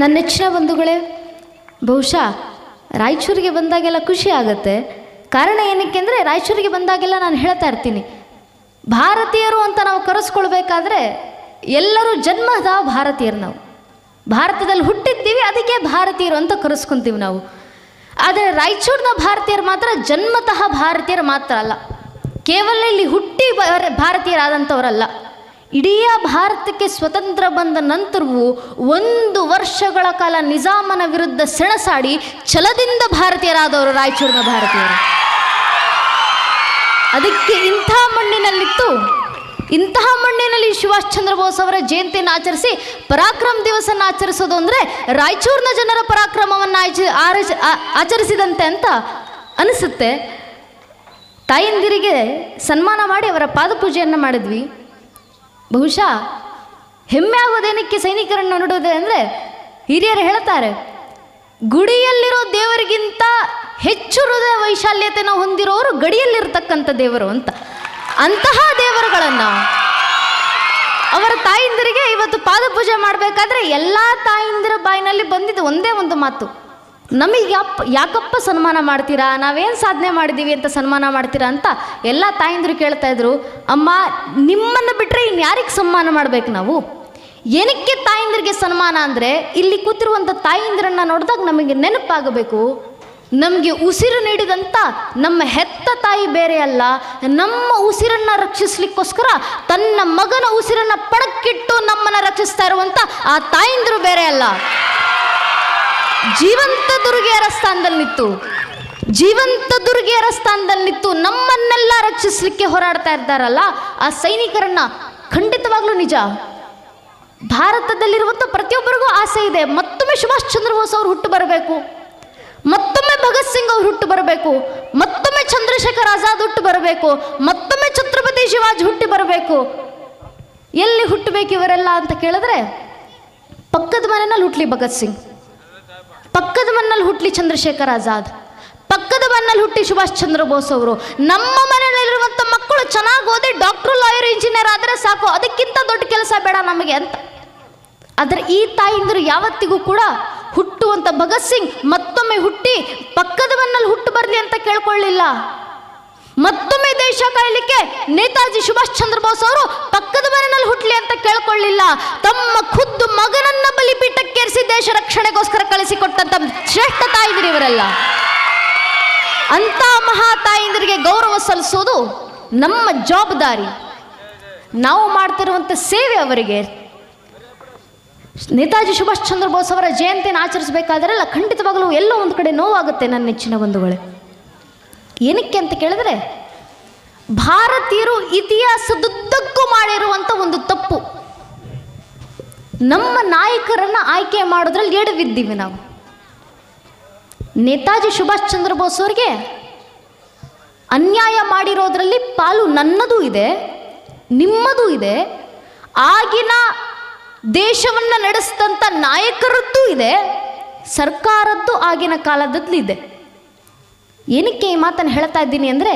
ನನ್ನ ನೆಚ್ಚಿನ ಬಂಧುಗಳೇ, ಬಹುಶಃ ರಾಯಚೂರಿಗೆ ಬಂದಾಗೆಲ್ಲ ಖುಷಿ ಆಗುತ್ತೆ. ಕಾರಣ ಏನಕ್ಕೆ ಅಂದರೆ ರಾಯಚೂರಿಗೆ ಬಂದಾಗೆಲ್ಲ ನಾನು ಹೇಳ್ತಾ ಇರ್ತೀನಿ. ಭಾರತೀಯರು ಅಂತ ನಾವು ಕರೆಸ್ಕೊಳ್ಬೇಕಾದ್ರೆ ಎಲ್ಲರೂ ಜನ್ಮದ ಭಾರತೀಯರು ನಾವು. ಭಾರತದಲ್ಲಿ ಹುಟ್ಟಿದ್ದೀವಿ, ಅದಕ್ಕೆ ಭಾರತೀಯರು ಅಂತ ಕರೆಸ್ಕೊಂತೀವಿ ನಾವು. ಆದರೆ ರಾಯಚೂರಿನ ಭಾರತೀಯರು ಮಾತ್ರ ಜನ್ಮತಃ ಭಾರತೀಯರು ಮಾತ್ರ ಅಲ್ಲ. ಕೇವಲ ಇಲ್ಲಿ ಹುಟ್ಟಿ ಭಾರತೀಯರಾದಂಥವರಲ್ಲ. ಇಡೀ ಭಾರತಕ್ಕೆ ಸ್ವತಂತ್ರ ಬಂದ ನಂತರವೂ ಒಂದು ವರ್ಷಗಳ ಕಾಲ ನಿಜಾಮನ ವಿರುದ್ಧ ಸೆಣಸಾಡಿ ಛಲದಿಂದ ಭಾರತೀಯರಾದವರು ರಾಯಚೂರಿನ ಭಾರತೀಯರು. ಅದಕ್ಕೆ ಇಂಥ ಮಣ್ಣಿನಲ್ಲಿತ್ತು. ಇಂತಹ ಮಣ್ಣಿನಲ್ಲಿ ಸುಭಾಷ್ ಚಂದ್ರ ಬೋಸ್ ಅವರ ಜಯಂತಿಯನ್ನು ಆಚರಿಸಿ ಪರಾಕ್ರಮ ದಿವಸನ್ನು ಆಚರಿಸೋದು ಅಂದರೆ ರಾಯಚೂರಿನ ಜನರ ಪರಾಕ್ರಮವನ್ನು ಆಚ ಆಚರಿಸಿದಂತೆ ಅಂತ ಅನಿಸುತ್ತೆ. ತಾಯಂದಿರಿಗೆ ಸನ್ಮಾನ ಮಾಡಿ ಅವರ ಪಾದಪೂಜೆಯನ್ನು ಮಾಡಿದ್ವಿ. ಬಹುಶಃ ಹೆಮ್ಮೆ ಆಗೋದೇನಕ್ಕೆ ಸೈನಿಕರನ್ನು ನೋಡೋದೆ ಅಂದರೆ ಹಿರಿಯರು ಹೇಳ್ತಾರೆ, ಗುಡಿಯಲ್ಲಿರೋ ದೇವರಿಗಿಂತ ಹೆಚ್ಚು ಹೃದಯ ವೈಶಾಲ್ಯತೆನ ಹೊಂದಿರೋರು ಗಡಿಯಲ್ಲಿರ್ತಕ್ಕಂಥ ದೇವರು ಅಂತ. ಅಂತಹ ದೇವರುಗಳನ್ನು ಅವರ ತಾಯಿಂದರಿಗೆ ಇವತ್ತು ಪಾದಪೂಜೆ ಮಾಡಬೇಕಾದ್ರೆ ಎಲ್ಲ ತಾಯಿಂದಿರ ಬಾಯಿನಲ್ಲಿ ಬಂದಿದ್ದು ಒಂದೇ ಒಂದು ಮಾತು. ನಮಗೆ ಯಾಪ್ ಯಾಕಪ್ಪ ಸನ್ಮಾನ ಮಾಡ್ತೀರಾ? ನಾವೇನು ಸಾಧನೆ ಮಾಡಿದ್ದೀವಿ ಅಂತ ಸನ್ಮಾನ ಮಾಡ್ತೀರಾ ಅಂತ ಎಲ್ಲ ತಾಯಂದರು ಕೇಳ್ತಾ ಇದ್ರು, ಅಮ್ಮ, ನಿಮ್ಮನ್ನು ಬಿಟ್ಟರೆ ಇನ್ಯಾರಿಗೆ ಸನ್ಮಾನ ಮಾಡ್ಬೇಕು ನಾವು? ಏನಕ್ಕೆ ತಾಯಂದ್ರಿಗೆ ಸನ್ಮಾನ ಅಂದರೆ, ಇಲ್ಲಿ ಕೂತಿರುವಂಥ ತಾಯಂದ್ರನ್ನ ನೋಡಿದಾಗ ನಮಗೆ ನೆನಪಾಗಬೇಕು. ನಮಗೆ ಉಸಿರು ನೀಡಿದಂಥ ನಮ್ಮ ಹೆತ್ತ ತಾಯಿ ಬೇರೆ ಅಲ್ಲ, ನಮ್ಮ ಉಸಿರನ್ನ ರಕ್ಷಿಸ್ಲಿಕ್ಕೋಸ್ಕರ ತನ್ನ ಮಗನ ಉಸಿರನ್ನ ಪಡಕ್ಕಿಟ್ಟು ನಮ್ಮನ್ನು ರಕ್ಷಿಸ್ತಾ ಇರುವಂಥ ಆ ತಾಯಿಂದರು ಬೇರೆ ಅಲ್ಲ. ಜೀವಂತ ದುರ್ಗೆಯರ ಸ್ಥಾನದಲ್ಲಿ ನಿಂತು, ಜೀವಂತ ದುರ್ಗೆಯರ ಸ್ಥಾನದಲ್ಲಿ ನಿಂತು ನಮ್ಮನ್ನೆಲ್ಲ ರಕ್ಷಿಸಲಿಕ್ಕೆ ಹೋರಾಡ್ತಾ ಇದ್ದಾರಲ್ಲ, ಆ ಸೈನಿಕರನ್ನ ಖಂಡಿತವಾಗ್ಲೂ ನಿಜ. ಭಾರತದಲ್ಲಿರುವಂಥ ಪ್ರತಿಯೊಬ್ಬರಿಗೂ ಆಸೆ ಇದೆ. ಮತ್ತೊಮ್ಮೆ ಸುಭಾಷ್ ಚಂದ್ರ ಬೋಸ್ ಅವರು ಹುಟ್ಟು ಬರಬೇಕು. ಮತ್ತೊಮ್ಮೆ ಭಗತ್ ಸಿಂಗ್ ಅವರು ಹುಟ್ಟು ಬರಬೇಕು. ಮತ್ತೊಮ್ಮೆ ಚಂದ್ರಶೇಖರ್ ಆಜಾದ್ ಹುಟ್ಟು ಬರಬೇಕು. ಮತ್ತೊಮ್ಮೆ ಛತ್ರಪತಿ ಶಿವಾಜಿ ಹುಟ್ಟಿ ಬರಬೇಕು. ಎಲ್ಲಿ ಹುಟ್ಟಬೇಕು ಇವರೆಲ್ಲ ಅಂತ ಕೇಳಿದ್ರೆ ಪಕ್ಕದ ಮನೆಯಲ್ಲಿ ಹುಟ್ಲಿ ಭಗತ್ ಸಿಂಗ್. ಪಕ್ಕದ ಮಣ್ಣಲ್ಲಿ ಹುಟ್ಟಲಿ ಚಂದ್ರಶೇಖರ್ ಆಜಾದ್, ಪಕ್ಕದ ಮಣ್ಣಲ್ಲಿ ಹುಟ್ಟಿ ಸುಭಾಷ್ ಚಂದ್ರ ಬೋಸ್ ಅವರು. ನಮ್ಮ ಮನೆಯಲ್ಲಿರುವಂಥ ಮಕ್ಕಳು ಚೆನ್ನಾಗಿ ಓದಿ ಡಾಕ್ಟ್ರು ಲಾಯರ್ ಇಂಜಿನಿಯರ್ ಆದರೆ ಸಾಕು. ಅದಕ್ಕಿಂತ ದೊಡ್ಡ ಕೆಲಸ ಬೇಡ ನಮಗೆ ಅಂತ. ಆದರೆ ಈ ತಾಯಿಂದರು ಯಾವತ್ತಿಗೂ ಕೂಡ ಹುಟ್ಟುವಂಥ ಭಗತ್ ಸಿಂಗ್ ಮತ್ತೊಮ್ಮೆ ಹುಟ್ಟಿ ಪಕ್ಕದ ಮಣ್ಣಲ್ಲಿ ಹುಟ್ಟು ಬರಲಿ ಅಂತ ಕೇಳ್ಕೊಳ್ಳಿಲ್ಲ. ಮತ್ತೊಮ್ಮೆ ದೇಶ ಕಾಯಲಿಕ್ಕೆ ನೇತಾಜಿ ಸುಭಾಷ್ ಚಂದ್ರ ಬೋಸ್ ಅವರು ಪಕ್ಕದ ಮನೆಯಲ್ಲಿ ಹುಟ್ಲಿ ಅಂತ ಕೇಳ್ಕೊಳ್ಳಿಲ್ಲ. ತಮ್ಮ ಖುದ್ದು ಮಗನನ್ನ ಬಲಿಪೀಠಕ್ಕೇರಿಸಿ ದೇಶ ರಕ್ಷಣೆಗೋಸ್ಕರ ಕಳಿಸಿಕೊಟ್ಟಂತ ಶ್ರೇಷ್ಠ ತಾಯಿದಿರಿ ಇವರೆಲ್ಲ. ಅಂತ ಮಹಾ ತಾಯಿಂದರಿಗೆ ಗೌರವ ಸಲ್ಲಿಸೋದು ನಮ್ಮ ಜವಾಬ್ದಾರಿ. ನಾವು ಮಾಡ್ತಿರುವಂಥ ಸೇವೆ ಅವರಿಗೆ. ನೇತಾಜಿ ಸುಭಾಷ್ ಚಂದ್ರ ಬೋಸ್ ಅವರ ಜಯಂತಿಯನ್ನು ಆಚರಿಸಬೇಕಾದ್ರೆಲ್ಲ ಖಂಡಿತವಾಗಲೂ ಎಲ್ಲೋ ಒಂದು ಕಡೆ ನೋವಾಗುತ್ತೆ ನನ್ನ ನೆಚ್ಚಿನ ಬಂಧುಗಳೇ. ಏನಕ್ಕೆ ಅಂತ ಕೇಳಿದ್ರೆ, ಭಾರತೀಯರು ಇತಿಹಾಸದುದ್ದಕ್ಕೂ ಮಾಡಿರುವಂಥ ಒಂದು ತಪ್ಪು. ನಮ್ಮ ನಾಯಕರನ್ನ ಆಯ್ಕೆ ಮಾಡೋದ್ರಲ್ಲಿ ಎಡವಿದ್ದೀವಿ ನಾವು. ನೇತಾಜಿ ಸುಭಾಷ್ ಚಂದ್ರ ಬೋಸ್ ಅವರಿಗೆ ಅನ್ಯಾಯ ಮಾಡಿರೋದ್ರಲ್ಲಿ ಪಾಲು ನನ್ನದೂ ಇದೆ, ನಿಮ್ಮದೂ ಇದೆ, ಆಗಿನ ದೇಶವನ್ನು ನಡೆಸಿದಂಥ ನಾಯಕರದ್ದು ಇದೆ, ಸರ್ಕಾರದ್ದು ಆಗಿನ ಕಾಲದಲ್ಲಿ ಇದೆ ಏನಕ್ಕೆ ಈ ಮಾತನ್ನು ಹೇಳ್ತಾ ಇದ್ದೀನಿ ಅಂದರೆ,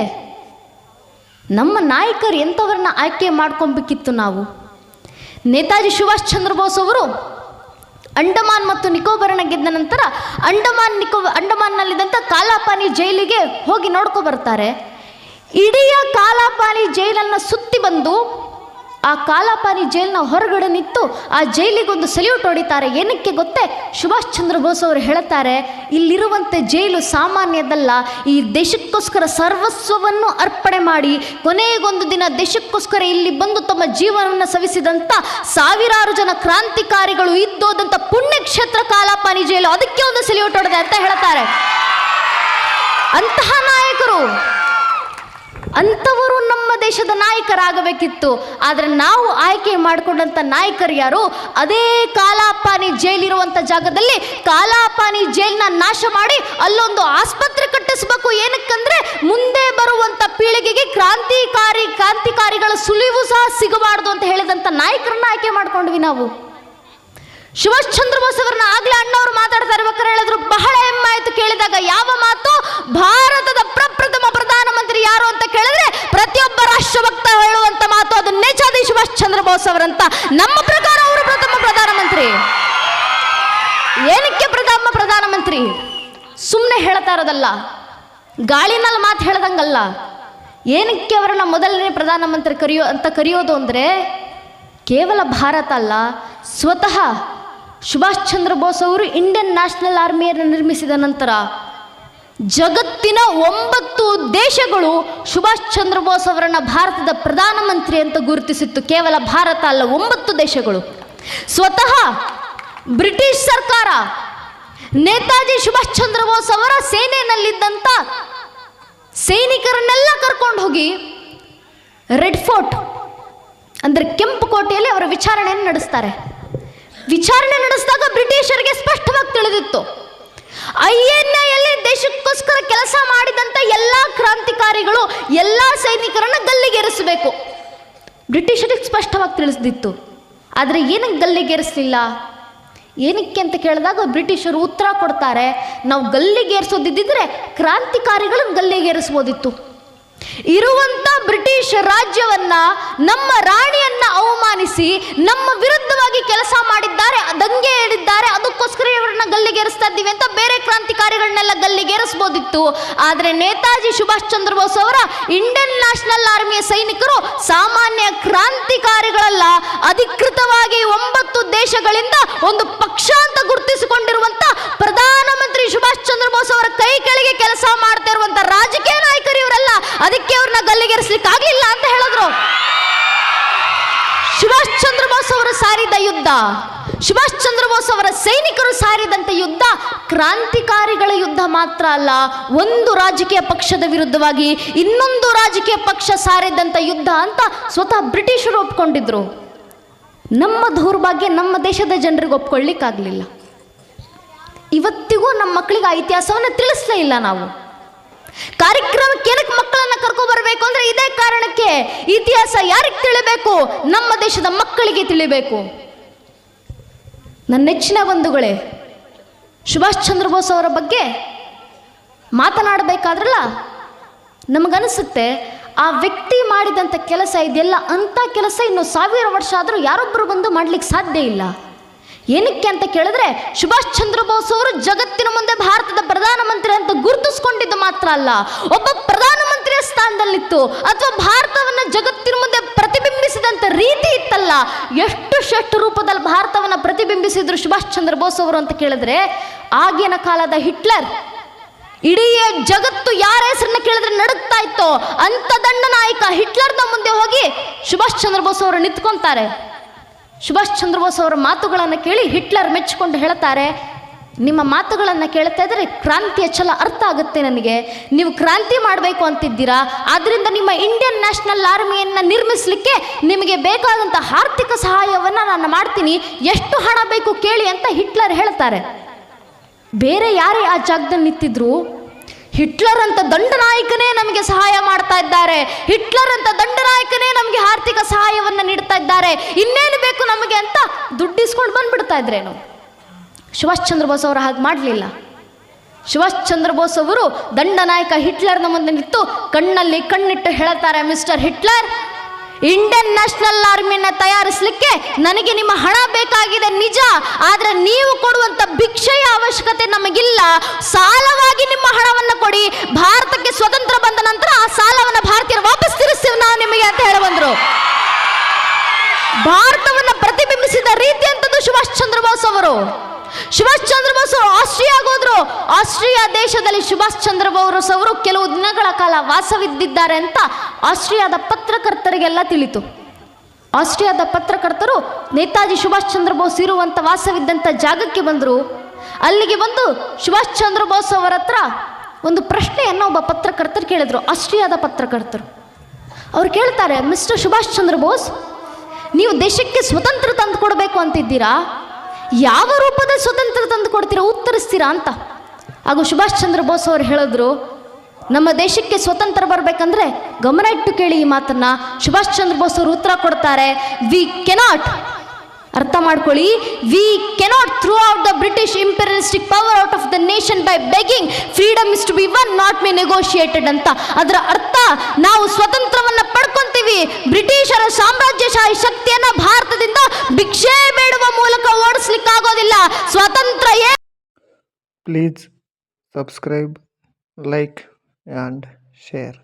ನಮ್ಮ ನಾಯಕರು ಎಂಥವ್ರನ್ನ ಆಯ್ಕೆ ಮಾಡ್ಕೊಬೇಕಿತ್ತು ನಾವು? ನೇತಾಜಿ ಸುಭಾಷ್ ಚಂದ್ರ ಬೋಸ್ ಅವರು ಅಂಡಮಾನ್ ಮತ್ತು ನಿಕೋಬರ್ನ ಗೆದ್ದ ನಂತರ ಅಂಡಮಾನ್ ನಿಕೋ, ಅಂಡಮಾನ್ನಲ್ಲಿದ್ದಂಥ ಕಾಲಾಪಾನಿ ಜೈಲಿಗೆ ಹೋಗಿ ನೋಡ್ಕೊ ಬರ್ತಾರೆ. ಇಡೀ ಕಾಲಾಪಾನಿ ಜೈಲನ್ನು ಸುತ್ತಿ ಬಂದು ಆ ಕಾಲಾಪಾನಿ ಜೈಲಿನ ಹೊರಗಡೆ ನಿಂತು ಆ ಜೈಲಿಗೊಂದು ಸಲ್ಯೂಟ್ ಹೊಡಿತಾರೆ. ಏನಕ್ಕೆ ಗೊತ್ತೇ? ಸುಭಾಷ್ ಚಂದ್ರ ಬೋಸ್ ಅವರು ಹೇಳ್ತಾರೆ ಇಲ್ಲಿರುವಂತೆ ಜೈಲು ಸಾಮಾನ್ಯದಲ್ಲ, ಈ ದೇಶಕ್ಕೋಸ್ಕರ ಸರ್ವಸ್ವವನ್ನು ಅರ್ಪಣೆ ಮಾಡಿ, ಕೊನೆಗೊಂದು ದಿನ ದೇಶಕ್ಕೋಸ್ಕರ ಇಲ್ಲಿ ಬಂದು ತಮ್ಮ ಜೀವನವನ್ನು ಸವಿಸಿದಂಥ ಸಾವಿರಾರು ಜನ ಕ್ರಾಂತಿಕಾರಿಗಳು ಇದ್ದೋದಂಥ ಪುಣ್ಯಕ್ಷೇತ್ರ ಕಾಲಾಪಾನಿ ಜೈಲು, ಅದಕ್ಕೆ ಒಂದು ಸಲ್ಯೂಟ್ ಹೊಡೆದೆ ಅಂತ ಹೇಳ್ತಾರೆ ಅಂತಹ ನಾಯಕರು, ಅಂಥವರು ನಮ್ಮ ದೇಶದ ನಾಯಕರಾಗಬೇಕಿತ್ತು. ಆದರೆ ನಾವು ಆಯ್ಕೆ ಮಾಡಿಕೊಂಡಂಥ ನಾಯಕರು ಯಾರು? ಅದೇ ಕಾಲಾಪಾನಿ ಜೈಲಿರುವಂಥ ಜಾಗದಲ್ಲಿ ಕಾಲಾಪಾನಿ ಜೈಲನ್ನ ನಾಶ ಮಾಡಿ ಅಲ್ಲೊಂದು ಆಸ್ಪತ್ರೆ ಕಟ್ಟಿಸ್ಬೇಕು ಏನಕ್ಕಂದ್ರೆ ಮುಂದೆ ಬರುವಂಥ ಪೀಳಿಗೆಗೆ ಕ್ರಾಂತಿಕಾರಿ ಕ್ರಾಂತಿಕಾರಿಗಳ ಸುಳಿವು ಸಹ ಸಿಗಬಾರ್ದು ಅಂತ ಹೇಳಿದಂಥ ನಾಯಕರನ್ನ ಆಯ್ಕೆ ಮಾಡ್ಕೊಂಡ್ವಿ ನಾವು. ಸುಭಾಷ್ ಚಂದ್ರ ಬೋಸ್ ಅವರನ್ನ ಆಗ್ಲೇ ಅಣ್ಣವ್ರು ಮಾತಾಡ್ತಾ ಇರ್ಬೇಕಾದ್ರೆ ಹೇಳಿದ್ರು, ಬಹಳ ಹೆಮ್ಮೆ ಆಯ್ತು ಕೇಳಿದಾಗ. ಯಾವ ಮಾತು? ಭಾರತದ ಪ್ರಪ್ರಥಮ ಪ್ರಧಾನಮಂತ್ರಿ ಯಾರು ಅಂತ ಕೇಳಿದ್ರೆ ರಾಷ್ಟ್ರಭಕ್ತ ಹೇಳುವಂತ ಮಾತು ಅದು ನೇಚಾದಿ ಸುಭಾಷ್ ಚಂದ್ರ ಬೋಸ್ ಅವರಂತ. ನಮ್ಮ ಪ್ರಕಾರ ಅವರು ಪ್ರಥಮ ಪ್ರಧಾನಮಂತ್ರಿ. ಏನಕ್ಕೆ ಪ್ರಥಮ ಪ್ರಧಾನಮಂತ್ರಿ? ಸುಮ್ಮನೆ ಹೇಳ್ತಾ ಇರೋದಲ್ಲ. ಗಾಳಿನಲ್ಲಿ ಮಾತು ಹೇಳ್ದಂಗಲ್ಲ. ಏನಕ್ಕೆ ಅವರನ್ನ ಮೊದಲನೇ ಪ್ರಧಾನಮಂತ್ರಿ ಕರೆಯೋ ಅಂತ ಕರೆಯೋದು ಅಂದರೆ, ಕೇವಲ ಭಾರತ ಅಲ್ಲ, ಸ್ವತಃ ಸುಭಾಷ್ ಚಂದ್ರ ಬೋಸ್ ಅವರು ಇಂಡಿಯನ್ ನ್ಯಾಷನಲ್ ಆರ್ಮಿಯನ್ನು ನಿರ್ಮಿಸಿದ ನಂತರ ಜಗತ್ತಿನ ಒಂಬತ್ತು ದೇಶಗಳು ಸುಭಾಷ್ ಚಂದ್ರ ಬೋಸ್ ಅವರನ್ನು ಭಾರತದ ಪ್ರಧಾನಮಂತ್ರಿ ಅಂತ ಗುರುತಿಸಿತ್ತು. ಕೇವಲ ಭಾರತ ಅಲ್ಲ, ಒಂಬತ್ತು ದೇಶಗಳು. ಸ್ವತಃ ಬ್ರಿಟಿಷ್ ಸರ್ಕಾರ ನೇತಾಜಿ ಸುಭಾಷ್ ಚಂದ್ರ ಬೋಸ್ ಅವರ ಸೇನೆಯಲ್ಲಿದ್ದಂಥ ಸೈನಿಕರನ್ನೆಲ್ಲ ಕರ್ಕೊಂಡು ಹೋಗಿ ರೆಡ್ ಫೋರ್ಟ್, ಅಂದರೆ ಕೆಂಪು ಕೋಟೆಯಲ್ಲಿ ಅವರ ವಿಚಾರಣೆಯನ್ನು ನಡೆಸ್ತಾರೆ. ವಿಚಾರಣೆ ನಡೆಸಿದಾಗ ಬ್ರಿಟಿಷರಿಗೆ ಸ್ಪಷ್ಟವಾಗಿ ತಿಳಿದಿತ್ತು. ಐ ಎನ್ ಎಲ್ಲಿ ದೇಶಕ್ಕೋಸ್ಕರ ಕೆಲಸ ಮಾಡಿದಂಥ ಎಲ್ಲ ಕ್ರಾಂತಿಕಾರಿಗಳು, ಎಲ್ಲ ಸೈನಿಕರನ್ನು ಗಲ್ಲಿಗೇರಿಸಬೇಕು. ಬ್ರಿಟಿಷರಿಗೆ ಸ್ಪಷ್ಟವಾಗಿ ತಿಳಿಸ್ದಿತ್ತು. ಆದರೆ ಏನಕ್ಕೆ ಗಲ್ಲಿಗೇರಿಸಲಿಲ್ಲ? ಏನಕ್ಕೆ ಅಂತ ಕೇಳಿದಾಗ ಬ್ರಿಟಿಷರು ಉತ್ತರ ಕೊಡ್ತಾರೆ, ನಾವು ಗಲ್ಲಿಗೇರಿಸೋದಿದ್ದರೆ ಕ್ರಾಂತಿಕಾರಿಗಳನ್ನು ಗಲ್ಲಿಗೇರಿಸ್ಬೋದಿತ್ತು. ಇರುವಂತ ಬ್ರಿಟಿಷ್ ರಾಜ್ಯವನ್ನ ನಮ್ಮ ರಾಣಿಯನ್ನ ಅವಮಾನಿಸಿ, ನಮ್ಮ ವಿರುದ್ಧವಾಗಿ ಕೆಲಸ ಮಾಡಿದ್ದಾರೆ, ದಂಗೆ ಹೇಳಿದ್ದಾರೆ ಅದಕ್ಕೋಸ್ಕರ ಇವರನ್ನ ಗಲ್ಲಿಗೇರಿಸ್ತಾ ಇದ್ದೀವಿ ಅಂತ ಬೇರೆ ಕ್ರಾಂತಿಕಾರಿಗಳನ್ನೆಲ್ಲ ಗಲ್ಲಿಗೇರಿಸ್ಬೋದಿತ್ತು ಆದರೆ ನೇತಾಜಿ ಸುಭಾಷ್ ಚಂದ್ರ ಬೋಸ್ ಅವರ ಇಂಡಿಯನ್ ನ್ಯಾಷನಲ್ ಆರ್ಮಿಯ ಸೈನಿಕರು ಸಾಮಾನ್ಯ ಕ್ರಾಂತಿಕಾರಿಗಳಲ್ಲ, ಅಧಿಕೃತವಾಗಿ ಒಂಬತ್ತು ದೇಶಗಳಿಂದ ಒಂದು ಪಕ್ಷ ಅಂತ ಗುರುತಿಸಿಕೊಂಡಿರುವಂತ ಪ್ರಧಾನಮಂತ್ರಿ ಸುಭಾಷ್ ಚಂದ್ರ ಬೋಸ್ ಅವರ ಕೈ ಕೆಳಗೆ ಕೆಲಸ ಮಾಡ್ತಾ ಇರುವಂತ ರಾಜಕೀಯ ನಾಯಕರು ಇವರಲ್ಲ, ಅದಕ್ಕೆ ಅವ್ರನ್ನ ಗಲ್ಲಿಗೇರಿಸ್ಲಿಕ್ಕೆ ಆಗ್ಲಿಲ್ಲ ಅಂತ ಹೇಳಿದ್ರು. ಸುಭಾಷ್ ಚಂದ್ರ ಬೋಸ್ ಅವರು ಸಾರಿದ ಯುದ್ಧ. ಸುಭಾಷ್ ಚಂದ್ರ ಬೋಸ್ ಅವರ ಸೈನಿಕರು ಸಾರಿದಂತ ಯುದ್ಧ ಕ್ರಾಂತಿಕಾರಿಗಳ ಯುದ್ಧ ಮಾತ್ರ ಅಲ್ಲ, ಒಂದು ರಾಜಕೀಯ ಪಕ್ಷದ ವಿರುದ್ಧವಾಗಿ ಇನ್ನೊಂದು ರಾಜಕೀಯ ಪಕ್ಷ ಸಾರಿದಂತ ಯುದ್ಧ ಅಂತ ಸ್ವತಃ ಬ್ರಿಟಿಷರು ಒಪ್ಕೊಂಡಿದ್ರು. ನಮ್ಮ ದೌರ್ಭಾಗ್ಯ ನಮ್ಮ ದೇಶದ ಜನರಿಗೆ ಒಪ್ಕೊಳ್ಳಿಕ್ಕಾಗಲಿಲ್ಲ. ಇವತ್ತಿಗೂ ನಮ್ಮ ಮಕ್ಕಳಿಗೆ ಆ ಇತಿಹಾಸವನ್ನು ತಿಳಿಸ್ಲೇ ಇಲ್ಲ ನಾವು. ಕಾರ್ಯಕ್ರಮಕ್ಕೆ ಏನಕ್ಕೆ ಮಕ್ಕಳನ್ನ ಕರ್ಕೊ ಬರಬೇಕು ಅಂದ್ರೆ ಇದೇ ಕಾರಣಕ್ಕೆ ಇತಿಹಾಸ ಯಾರಿಗೆ ತಿಳಿಬೇಕು? ನಮ್ಮ ದೇಶದ ಮಕ್ಕಳಿಗೆ ತಿಳಿಬೇಕು. ನನ್ನ ನೆಚ್ಚಿನ ಬಂಧುಗಳೇ, ಸುಭಾಷ್ ಚಂದ್ರ ಬೋಸ್ ಅವರ ಬಗ್ಗೆ ಮಾತನಾಡಬೇಕಾದ್ರಲ್ಲ, ನಮಗನಿಸುತ್ತೆ ಆ ವ್ಯಕ್ತಿ ಮಾಡಿದಂಥ ಕೆಲಸ ಇದೆಲ್ಲ ಅಂಥ ಕೆಲಸ ಇನ್ನು ಸಾವಿರ ವರ್ಷ ಆದರೂ ಯಾರೊಬ್ಬರು ಬಂದು ಮಾಡ್ಲಿಕ್ಕೆ ಸಾಧ್ಯ ಇಲ್ಲ. ಏನಕ್ಕೆ ಅಂತ ಕೇಳಿದ್ರೆ ಸುಭಾಷ್ ಚಂದ್ರ ಬೋಸ್ ಅವರು ಜಗತ್ತಿನ ಮುಂದೆ ಭಾರತದ ಪ್ರಧಾನಮಂತ್ರಿ ಅಂತ ಗುರುತಿಸ್ಕೊಂಡಿದ್ದು ಮಾತ್ರ ಅಲ್ಲ. ಒಬ್ಬ ಪ್ರಧಾನಮಂತ್ರಿಯ ಸ್ಥಾನದಲ್ಲಿತ್ತು. ಅಥವಾ ಭಾರತವನ್ನು ಜಗತ್ತಿನ ಮುಂದೆ ಪ್ರತಿಬಿಂಬಿಸಿದಂಥ ರೀತಿ ಇತ್ತಲ್ಲ. ಎಷ್ಟು ಶ್ರೇಷ್ಠ ರೂಪದಲ್ಲಿ ಭಾರತವನ್ನು ಪ್ರತಿಬಿಂಬಿಸಿದ್ರು ಸುಭಾಷ್ ಚಂದ್ರ ಬೋಸ್ ಅವರು ಅಂತ ಕೇಳಿದ್ರೆ ಆಗಿನ ಕಾಲದ ಹಿಟ್ಲರ್. ಇಡೀ ಜಗತ್ತು ಯಾರ ಹೆಸರನ್ನ ಕೇಳಿದ್ರೆ ನಡುಗ್ತಾ ಇತ್ತೋ ಅಂತ ದಂಡ ನಾಯಕ ಹಿಟ್ಲರ್ನ ಮುಂದೆ ಹೋಗಿ ಸುಭಾಷ್ ಚಂದ್ರ ಬೋಸ್ ಅವರು ನಿಂತ್ಕೊಂತಾರೆ. ಸುಭಾಷ್ ಚಂದ್ರ ಬೋಸ್ ಅವರ ಮಾತುಗಳನ್ನು ಕೇಳಿ ಹಿಟ್ಲರ್ ಮೆಚ್ಚಿಕೊಂಡು ಹೇಳ್ತಾರೆ ನಿಮ್ಮ ಮಾತುಗಳನ್ನು ಕೇಳ್ತಾ ಇದ್ರೆ ಕ್ರಾಂತಿಯ ಛಲ ಅರ್ಥ ಆಗುತ್ತೆ ನನಗೆ. ನೀವು ಕ್ರಾಂತಿ ಮಾಡಬೇಕು ಅಂತಿದ್ದೀರಾ? ಆದ್ದರಿಂದ ನಿಮ್ಮ ಇಂಡಿಯನ್ ನ್ಯಾಷನಲ್ ಆರ್ಮಿಯನ್ನು ನಿರ್ಮಿಸಲಿಕ್ಕೆ ನಿಮಗೆ ಬೇಕಾದಂಥ ಆರ್ಥಿಕ ಸಹಾಯವನ್ನು ನಾನು ಮಾಡ್ತೀನಿ. ಎಷ್ಟು ಹಣ ಬೇಕು ಕೇಳಿ ಅಂತ ಹಿಟ್ಲರ್ ಹೇಳ್ತಾರೆ ಬೇರೆ ಯಾರೇ ಆ ಜಾಗದಲ್ಲಿ ನಿಂತಿದ್ರು ಹಿಟ್ಲರ್ ಅಂತ ದಂಡನಾಯಕನೇ ನಮಗೆ ಸಹಾಯ ಮಾಡ್ತಾ ಇದ್ದಾರೆ. ಹಿಟ್ಲರ್ ಅಂತ ದಂಡನಾಯಕನೇ ನಮಗೆ ಆರ್ಥಿಕ ಸಹಾಯವನ್ನು ನೀಡ್ತಾ ಇದ್ದಾರೆ. ಇನ್ನೇನು ಬೇಕು ನಮಗೆ ಅಂತ ದುಡ್ಡಿಸ್ಕೊಂಡು ಬಂದ್ಬಿಡ್ತಾ ಇದ್ರೇನು? ಸುಭಾಷ್ ಚಂದ್ರ ಬೋಸ್ ಅವರು ಹಾಗೆ ಮಾಡಲಿಲ್ಲ. ಸುಭಾಷ್ ಚಂದ್ರ ಬೋಸ್ ಅವರು ದಂಡನಾಯಕ ಹಿಟ್ಲರ್ನ ಮುಂದೆ ನಿಂತು ಕಣ್ಣಲ್ಲಿ ಕಣ್ಣಿಟ್ಟು ಹೇಳ್ತಾರೆ, ಮಿಸ್ಟರ್ ಹಿಟ್ಲರ್ ಇಂಡಿಯನ್ ನ್ಯಾಷನಲ್ ಆರ್ಮಿನ ತಯಾರಿಸಲಿಕ್ಕೆ ನನಗೆ ನಿಮ್ಮ ಹಣ ಬೇಕಾಗಿದೆ ನಿಜ. ಆದರೆ ನೀವು ಕೊಡುವಂತ ಭಿಕ್ಷೆಯ ಅವಶ್ಯಕತೆ ನಮಗಿಲ್ಲ. ಸಾಲವಾಗಿ ನಿಮ್ಮ ಹಣವನ್ನು ಕೊಡಿ. ಭಾರತಕ್ಕೆ ಸ್ವತಂತ್ರ ಬಂದ ನಂತರ ಆ ಸಾಲವನ್ನು ಭಾರತೀಯರು ವಾಪಸ್ ತಿರುಸ್ತೀವಿ ನಾವು ನಿಮಗೆ ಅಂತ ಹೇಳಿ ಬಂದರು. ಭಾರತವನ್ನು ಪ್ರತಿಬಿಂಬಿಸಿದ ರೀತಿ ಅಂತದ್ದು ಸುಭಾಷ್ ಚಂದ್ರ ಬೋಸ್ ಅವರು. ಸುಭಾಷ್ ಚಂದ್ರ ಬೋಸ್ ಅವರು ಆಸ್ಟ್ರಿಯಾಗೆ ಹೋದ್ರು ಆಸ್ಟ್ರಿಯಾ ದೇಶದಲ್ಲಿ ಸುಭಾಷ್ ಚಂದ್ರ ಬೋಸ್ ಅವರು ಕೆಲವು ದಿನಗಳ ಕಾಲ ವಾಸವಿದ್ದಿದ್ದಾರೆ ಅಂತ ಆಸ್ಟ್ರಿಯಾದ ಪತ್ರಕರ್ತರಿಗೆಲ್ಲ ತಿಳಿತು. ಆಸ್ಟ್ರಿಯಾದ ಪತ್ರಕರ್ತರು, ನೇತಾಜಿ ಸುಭಾಷ್ ಚಂದ್ರ ಬೋಸ್ ಇರುವಂಥ ವಾಸವಿದ್ದಂಥ ಜಾಗಕ್ಕೆ ಬಂದರು. ಅಲ್ಲಿಗೆ ಬಂದು ಸುಭಾಷ್ ಚಂದ್ರ ಬೋಸ್ ಅವರ ಹತ್ರ ಒಂದು ಪ್ರಶ್ನೆಯನ್ನು ಒಬ್ಬ ಪತ್ರಕರ್ತರು ಕೇಳಿದ್ರು, ಆಸ್ಟ್ರಿಯಾದ ಪತ್ರಕರ್ತರು. ಅವ್ರು ಕೇಳ್ತಾರೆ, ಮಿಸ್ಟರ್ ಸುಭಾಷ್ ಚಂದ್ರ ಬೋಸ್, ನೀವು ದೇಶಕ್ಕೆ ಸ್ವತಂತ್ರ ತಂದು ಕೊಡಬೇಕು ಅಂತಿದ್ದೀರಾ? ಯಾವ ರೂಪದ ಸ್ವತಂತ್ರ ತಂದು ಕೊಡ್ತೀರಾ? ಉತ್ತರಿಸ್ತೀರಾ ಅಂತ. ಹಾಗೂ ಸುಭಾಷ್ ಚಂದ್ರ ಬೋಸ್ ಅವರು ಹೇಳಿದ್ರು, ನಮ್ಮ ದೇಶಕ್ಕೆ ಸ್ವತಂತ್ರ ಬರಬೇಕಂದ್ರೆ ಗಮನ ಇಟ್ಟು ಕೇಳಿ ಈ ಮಾತನ್ನ. ಸುಭಾಷ್ ಚಂದ್ರ ಬೋಸ್ ಅವರು ಉತ್ತರ ಕೊಡ್ತಾರೆ ವಿ ಕೆನಾಟ್ ಅರ್ಥ ಮಾಡ್ಕೊಳ್ಳಿ we cannot throw out the British imperialistic power out of the nation by begging freedom is to be won not me negotiated ಅಂತ. ಅದರ ಅರ್ಥ, ನಾವು ಸ್ವತಂತ್ರವನ್ನ ಪಡ್ಕೊಂತೀವಿ ಬ್ರಿಟಿಷರ ಸಾಮ್ರಾಜ್ಯಶಾಹಿ ಶಕ್ತಿಯನ್ನ ಭಾರತದಿಂದ ಭಿಕ್ಷೆ ಬೇಡುವ ಮೂಲಕ ಓಡಿಸ್ಲಿಕ್ಕಾಗೋದಿಲ್ಲ ಸ್ವತಂತ್ರ ಏ ಸಬ್ಸ್ಕ್ರೈಬ್ ಲೈಕ್ ಆ್ಯಂಡ್ ಶೇರ್.